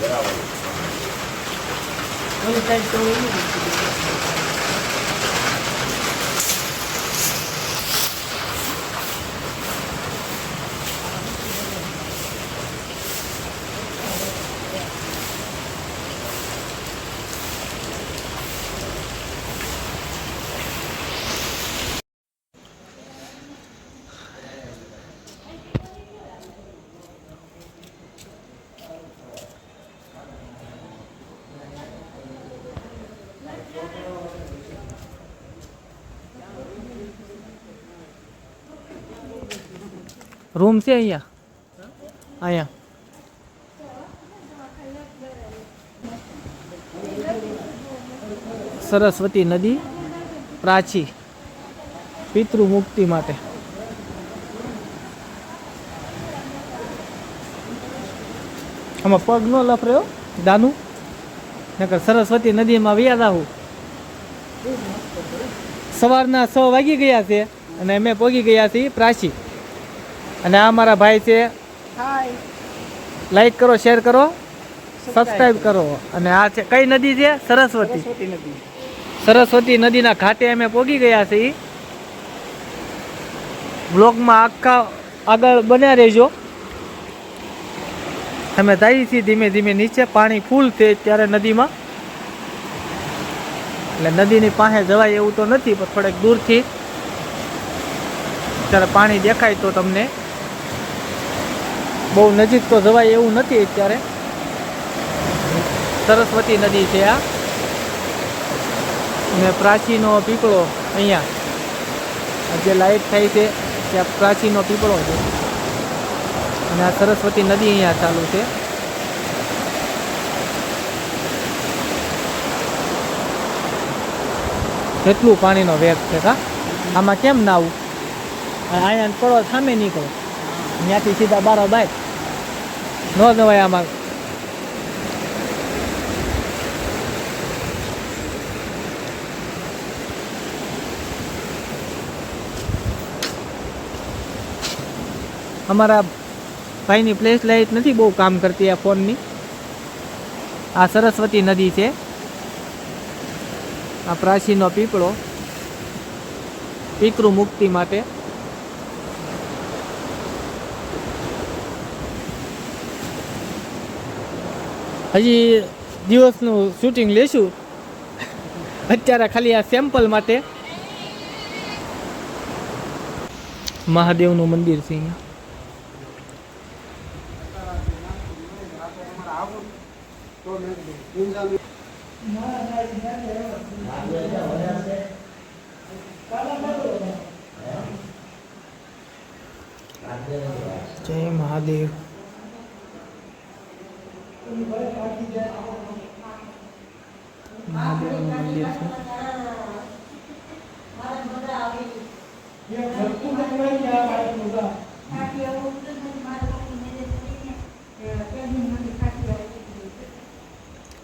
બરાબર રૂમ છે અહીંયા? અહીંયા. સરસ્વતી નદી પ્રાચી પિતૃ મુક્તિ માટે. આમાં પગ ન લફર્યો દાનું. નકર સરસ્વતી નદીમાં વ્યાદા આવું સવારના છ વાગી ગયા છે અને અમે પોગી ગયા છીએ પ્રાચી. અને આ મારા ભાઈ છે. લાઈક કરો શેર કરો. સબસ્ક્રાઈબ કરો. અને આ છે કઈ નદી છે? સરસ્વતી. સરસ્વતી નદીના ઘાટે અમે પહોંચી ગયા છીએ. બ્લોગમાં આખા આગળ બન્યા રહેજો. અમે જઈએ છીએ ધીમે ધીમે નીચે. પાણી ફૂલ છે ત્યારે નદીમાં. એટલે નદીની પાસે જવાય એવું તો નથી પણ થોડેક દૂરથી. ત્યારે પાણી દેખાય તો તમને બહુ નજીક તો જવાય એવું નથી અત્યારે. સરસ્વતી નદી છે આ. અને પ્રાચીનો પીપળો અહીંયા. જે લાઈટ થાય છે, ત્યાં પ્રાચીનો પીપળો છે. અને આ સરસ્વતી નદી અહીંયા ચાલુ છે. કેટલું પાણીનો વેગ છે કા? આમાં કેમ નાવું અહીંયા પડો સામે નીકળો. ત્યાંથી સીધા બારો બાય. ન જવાય આમાં અમારા ભાઈની ફ્લેશ લાઇટ નથી, બહુ કામ કરતી આ ફોનની. આ સરસ્વતી નદી છે. આ પ્રાચીનો પીપળો. પીકરું મુક્તિ માટે. હજી દિવસનું શૂટિંગ લેશું. અત્યારે ખાલી આ સેમ્પલ માટે. મહાદેવનું મંદિર છે અહીંયા. જય મહાદેવ.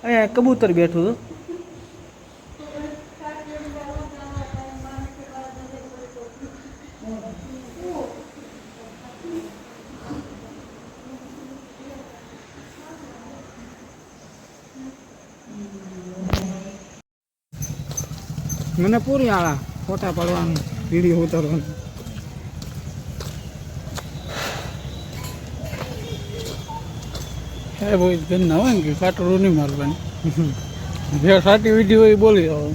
અહીંયા કબૂતર બેઠું હતું મને પૂરી આળા ફોટા પાડવાનું વિડીયો ઉતારવાનું હે હોય બેન ના હોય ને કે કાટરું નહીં મારવાની. જે સાચી વિધિ હોય એ બોલી આવો.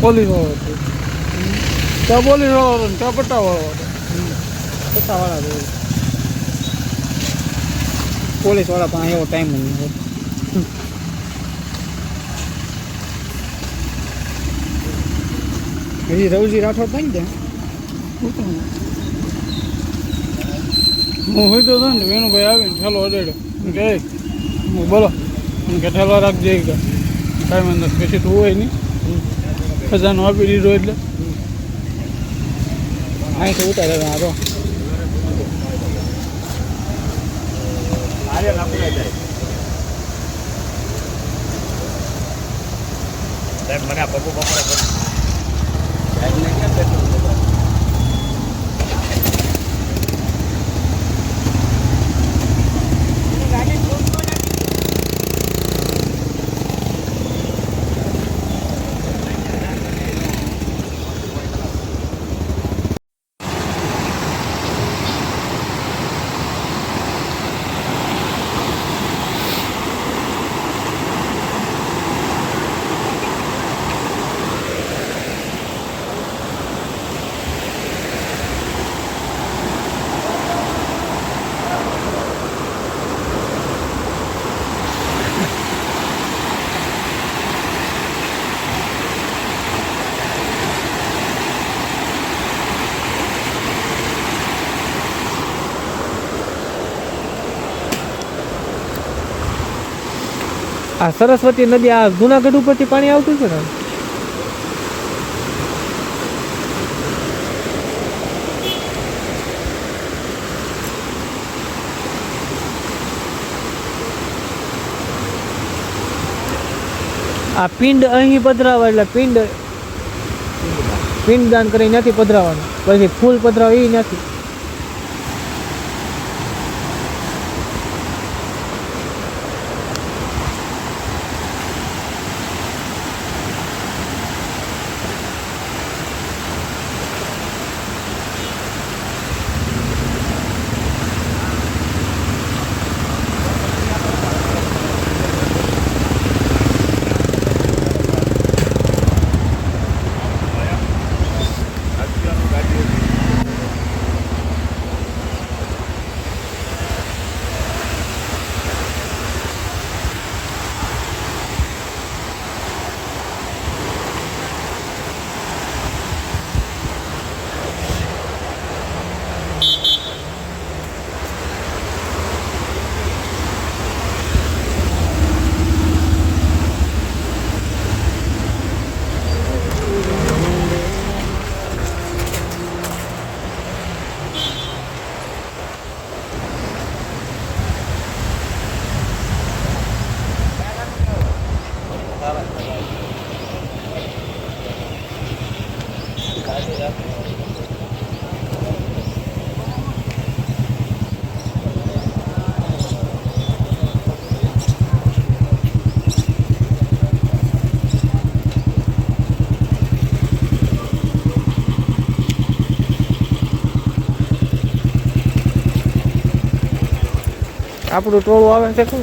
બોલી વાળો હતો ત્યાં બોલી વાળો હતો ત્યાં પટ્ટા વાળો હતો પટ્ટાવાળા જોયું પોલીસવાળા પણ એવો ટાઈમ નહીં હજી રવજી રાઠોડ થાય ને ત્યાં? હું હોય તો હતો ને વેણુભાઈ આવીને ઠેલો અડાડ્યો કે હું બોલો. કે ઠેલો રાખજે કે કાંઈ વાંધો. પછી તું હોય નહીં ખજાનો આપી દીધો એટલે. અહીંથી ઉતારે આ તો મને આ પપ્પુ પપ્પા આ સરસ્વતી નદી આ જુનાગઢ ઉપરથી પાણી આવતું છે ને? આ પિંડ અહીં પધરાવા એટલે પિંડ પિંડદાન કરી ત્યાંથી પધરાવાનું. પછી ફૂલ પધરાવ એ નથી આપણું ટોળું આવે છે શું